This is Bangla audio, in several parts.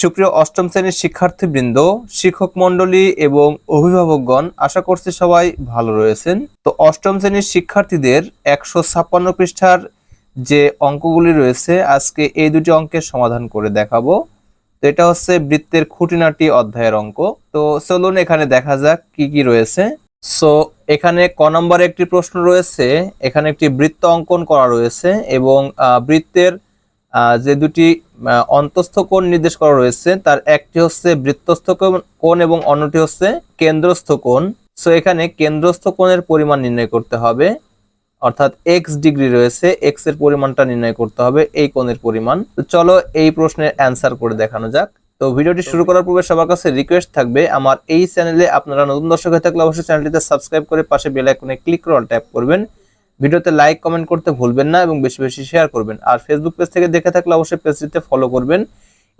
সুপ্রিয় অষ্টম শ্রেণির শিক্ষার্থীবৃন্দ, শিক্ষক মণ্ডলী এবং অভিভাবকগণ, আশা করছি সবাই ভালো রয়েছেন। তো অষ্টম শ্রেণির শিক্ষার্থীদের একশো ছাপ্পান্ন পৃষ্ঠার যে অঙ্কগুলি রয়েছে, আজকে এই দুটি অঙ্কের সমাধান করে দেখাবো। তো এটা হচ্ছে বৃত্তের খুঁটিনাটি অধ্যায়ের অঙ্ক। তো চলুন এখানে দেখা যাক কি কি রয়েছে। সো এখানে ক নম্বরে একটি প্রশ্ন রয়েছে, এখানে একটি বৃত্ত অঙ্কন করা রয়েছে এবং বৃত্তের যে দুটি অন্তস্থ কোণ নির্দেশ করা রয়েছে। তার একটি হচ্ছে বৃত্তস্থ কোণ- এবং অন্যটি হচ্ছে কেন্দ্রস্থ কোণ। সো এখানে কেন্দ্রস্থ কোণের পরিমাণ নির্ণয় করতে হবে। অর্থাৎ এক্স ডিগ্রি রয়েছে এক্সের পরিমাণটা নির্ণয় করতে হবে এই কোণের পরিমাণ। তো চলো এই প্রশ্নের অ্যান্সার করে দেখানো যাক। তো ভিডিওটি শুরু করার পূর্বে সবার কাছে রিকোয়েস্ট থাকবে, আমার এই চ্যানেলে আপনারা নতুন দর্শক হয়ে থাকলে অবশ্যই চ্যানেলটিতে সাবস্ক্রাইব করে পাশে বেল আইকনে ক্লিক করে অল ট্যাপ করবেন। ভিডিওতে লাইক কমেন্ট করতে ভুলবেন না এবং বেশি বেশি শেয়ার করবেন। আর ফেসবুক পেজ থেকে দেখে থাকলে অবশ্যই পেজটিতে ফলো করবেন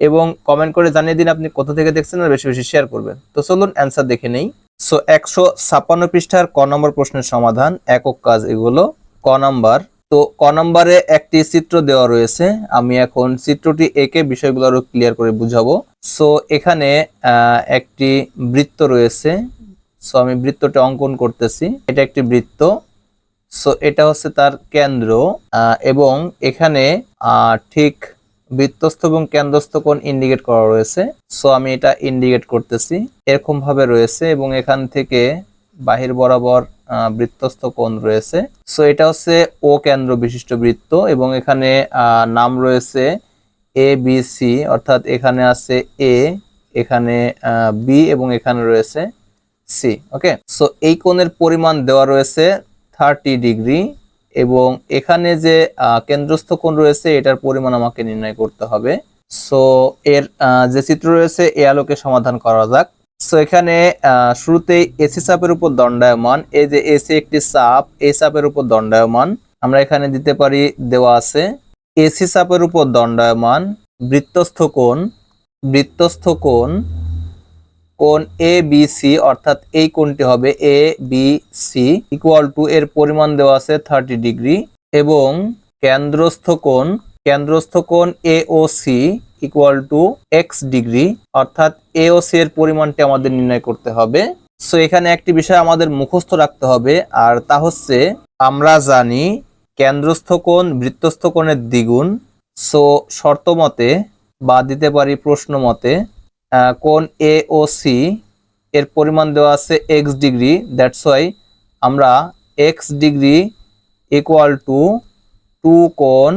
এবং কমেন্ট করে জানিয়ে দিন আপনি কোথা থেকে দেখছেন আর বেশি বেশি শেয়ার করবেন। তো চলুন অ্যান্সার দেখে নেই। সো একশো ছাপ্পান্ন পৃষ্ঠার ক নম্বর প্রশ্নের সমাধান, একক কাজ এগুলো। ক নম্বর, তো ক নম্বরে একটি চিত্র দেওয়া রয়েছে। আমি এখন চিত্রটি এঁকে বিষয়গুলো আরও ক্লিয়ার করে বুঝাবো। সো এখানে একটি বৃত্ত রয়েছে। সো আমি বৃত্তটা অঙ্কন করতেছি। এটা একটি বৃত্ত। সো এটা হচ্ছে তার কেন্দ্র এবং এখানে ঠিক বৃত্তস্থ এবং কেন্দ্রস্থ কোণ ইন্ডিকেট করা রয়েছে। সো আমি এটা ইন্ডিকেট করতেছি। এরকম ভাবে রয়েছে এবং এখান থেকে বাহির বরাবর বৃত্তস্থ কোণ রয়েছে। সো এটা হচ্ছে ও কেন্দ্র বিশিষ্ট বৃত্ত এবং এখানে নাম রয়েছে এ বি সি অর্থাৎ এখানে আছে এ এখানে বি এবং এখানে রয়েছে সি ওকে সো এই কোণের পরিমাণ দেওয়া রয়েছে থার্টি ডিগ্রি এবং এখানে যে কেন্দ্রস্থ কোণ রয়েছে, এটার পরিমাণ আমাকে নির্ণয় করতে হবে। সো এর যে চিত্র রয়েছে, এ আলোকে সমাধান করা যাক। সো এখানে শুরুতেই এসি চাপের উপর দণ্ডায়মান, এই যে এসি একটি চাপ, এই চাপের উপর দণ্ডায়মান, আমরা এখানে দিতে পারি, দেওয়া আছে। এসি চাপের উপর দণ্ডায়মান, বৃত্তস্থ কোণ বৃত্তস্থ কোণ কোণ এ বি সি অর্থাৎ এই কোণটি হবে A B C equal to এর পরিমাণ দেওয়া আছে থার্টি ডিগ্রি এবং কেন্দ্রস্থ কোণ কেন্দ্রস্থ কোণ A O C equal to X degree অর্থাৎ এ ও সি এর পরিমাণটি আমাদের নির্ণয় করতে হবে। সো এখানে একটি বিষয় আমাদের মুখস্থ রাখতে হবে আর তা হচ্ছে আমরা জানি কেন্দ্রস্থ কোণ, বৃত্তস্থ কোণের দ্বিগুণ। সো শর্ত মতে বা দিতে পারি প্রশ্ন মতে কোণ এ ও সি এর পরিমাণ দেওয়া আছে এক্স ডিগ্রি। দ্যাটস ওয়াই আমরা X degree equal to two কোন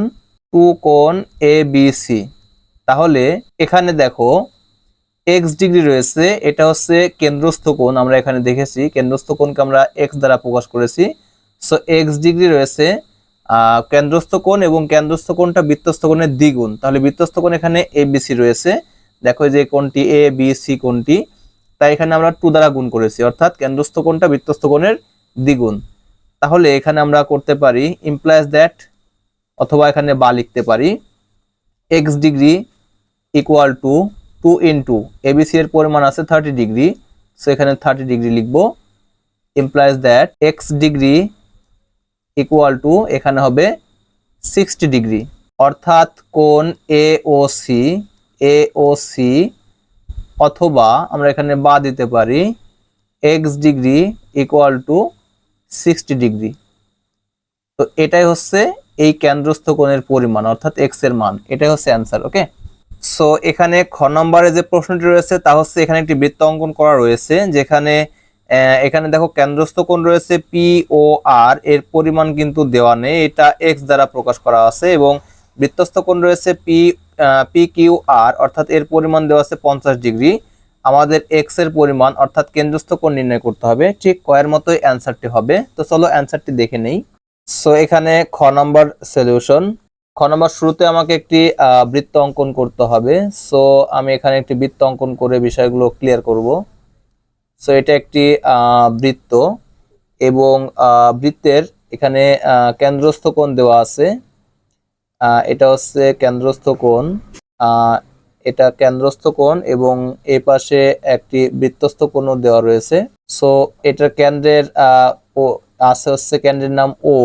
টু কোন এ বি সি তাহলে এখানে দেখো এক্স ডিগ্রি রয়েছে, এটা হচ্ছে কেন্দ্রস্থ কোণ, আমরা এখানে দেখেছি, কেন্দ্রস্থ কোণকে আমরা এক্স দ্বারা প্রকাশ করেছি। সো এক্স ডিগ্রি রয়েছে কেন্দ্রস্থ কোণ এবং কেন্দ্রস্থ কোণটা বৃত্তস্থ কোণের দ্বিগুণ। তাহলে বৃত্তস্থ কোণ এখানে সি রয়েছে। দেখো যে কোনটি এ বি সি কোনটি? তাই এখানে আমরা টু দ্বারা গুণ করেছি, অর্থাৎ কেন্দ্রস্থ কোণটা বৃত্তস্থ কোণের দ্বিগুণ। তাহলে এখানে আমরা করতে পারি ইমপ্লাইজ দ্যাট অথবা এখানে বা লিখতে পারি X degree equal to two into A B C এর পরিমাণ আছে থার্টি ডিগ্রি সো এখানে থার্টি ডিগ্রি লিখব implies that X degree equal to এখানে হবে সিক্সটি ডিগ্রি অর্থাৎ কোন এ ও সি এ ও সি অথবা আমরা এখানে বা দিতে পারি X degree equal to sixty degree. তো এটাই হচ্ছে এই কেন্দ্রস্থ কোণের পরিমাণ, অর্থাৎ এক্সের মান। এটাই হচ্ছে অ্যান্সার ওকে সো এখানে খ নম্বরে যে প্রশ্নটি রয়েছে, তা হচ্ছে এখানে একটি বৃত্ত অঙ্কন করা রয়েছে, যেখানে এখানে দেখো কেন্দ্রস্থ কোণ রয়েছে পি ও আর এর পরিমাণ কিন্তু দেওয়া নেই। এটা এক্স দ্বারা প্রকাশ করা আছে এবং বৃত্তস্থ কোণ রয়েছে পি পি কিউ অর্থাৎ এর পরিমাণ দেওয়া আছে পঞ্চাশ ডিগ্রি। আমাদের এক্সের পরিমাণ, অর্থাৎ কেন্দ্রস্থ কোণ নির্ণয় করতে হবে। ঠিক কয়ের মতোই অ্যান্সারটি হবে। তো চলো অ্যান্সারটি দেখে নেই। সো এখানে খ নম্বর সলিউশন খ নম্বর শুরুতে আমাকে একটি বৃত্ত অঙ্কন করতে হবে। সো আমি এখানে একটি বৃত্ত অঙ্কন করে বিষয়গুলো ক্লিয়ার করব। সো এটা একটি বৃত্ত এবং বৃত্তের এখানে কেন্দ্রস্থ কোণ দেওয়া আছে। এটা হচ্ছে কেন্দ্রস্থ কোণ। এটা কেন্দ্রস্থ কোণ এবং এই পাশে একটি বৃত্তস্থ কোণও দেওয়া রয়েছে। সো এটার কেন্দ্রের ও, আছে হচ্ছে কেন্দ্রের নাম ও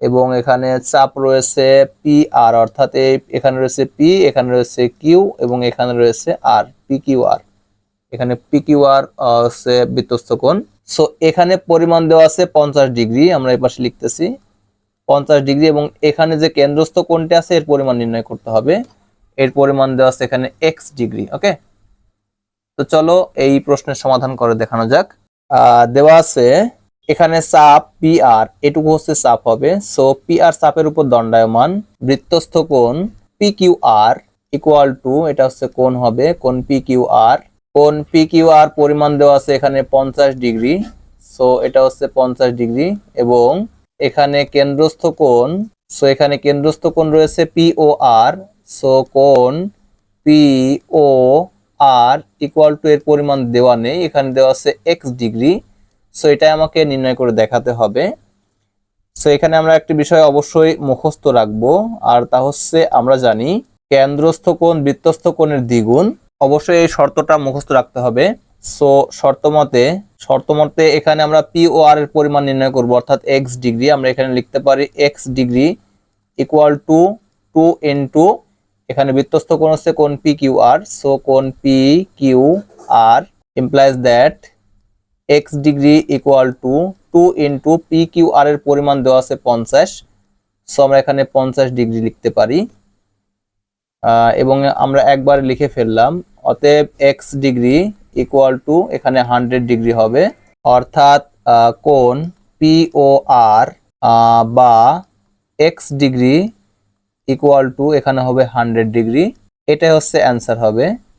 এবং এখানে চাপ রয়েছে পি আর অর্থাৎ এখানে রয়েছে পি এখানে রয়েছে কিউ এবং এখানে রয়েছে আর পি কিউ আর এখানে পি কিউ আর হচ্ছে বৃত্তস্থ কোণ। সো এখানে পরিমাণ দেওয়া আছে পঞ্চাশ ডিগ্রি, আমরা এই পাশে লিখতেছি। পঞ্চাশ ডিগ্রি এবং এখানে যে কেন্দ্রস্থ কোণটি আছে, এর পরিমাণ নির্ণয় করতে হবে। এর পরিমাণ দেওয়া আছে এখানে এক্স ডিগ্রি, ওকে? তো চলো এই প্রশ্নের সমাধান করে দেখানো যাক। দেওয়া আছে এখানে চাপ পি আর এটুকু হচ্ছে চাপ হবে। সো পি আর চাপের উপর দণ্ডায়মান, বৃত্তস্থ কোণ P Q R equal to এটা হচ্ছে কোণ হবে, কোণ পি কিউ আর কোণ পি কিউ আর পরিমাণ দেওয়া আছে এখানে পঞ্চাশ ডিগ্রি। সো এটা হচ্ছে পঞ্চাশ ডিগ্রি এবং এখানে কেন্দ্রস্থ কোণ সো এখানে কেন্দ্রস্থ কোণ রয়েছে পি ও আর সো কোণ ও আর ইকুয়াল টু এর পরিমাণ দেওয়া নেই, এখানে দেওয়া আছে এক্স ডিগ্রি সো এটাই আমাকে নির্ণয় করে দেখাতে হবে। সো এখানে আমরা একটি বিষয় অবশ্যই মুখস্থ রাখব, আর তা হচ্ছে আমরা জানি কেন্দ্রস্থ কোণ বৃত্তস্থ কোণের দ্বিগুণ। অবশ্যই এই শর্তটা মুখস্থ রাখতে হবে। সো শর্ত মতে শর্ত মতে এখানে আমরা পি ও আর এর পরিমাণ নির্ণয় করব, অর্থাৎ এক্স ডিগ্রি। আমরা এখানে লিখতে পারি X degree equal to two into এখানে বৃত্তস্থ কোণ হচ্ছে কোণ পি কিউ আর সো কোণ P Q R implies that X degree equal to two into P Q R এর পরিমাণ দেওয়া আছে পঞ্চাশ। সো আমরা এখানে পঞ্চাশ ডিগ্রি লিখতে পারি। এবং আমরা একবার লিখে ফেললাম। অতএব এক্স ডিগ্রি ইকুয়াল টু এখানে হান্ড্রেড ডিগ্রি হবে। অর্থাৎ কোণ পি ও আর বা এক্স ডিগ্রি ইকুয়াল টু এখানে হবে হান্ড্রেড ডিগ্রি এটাই হচ্ছে অ্যান্সার হবে।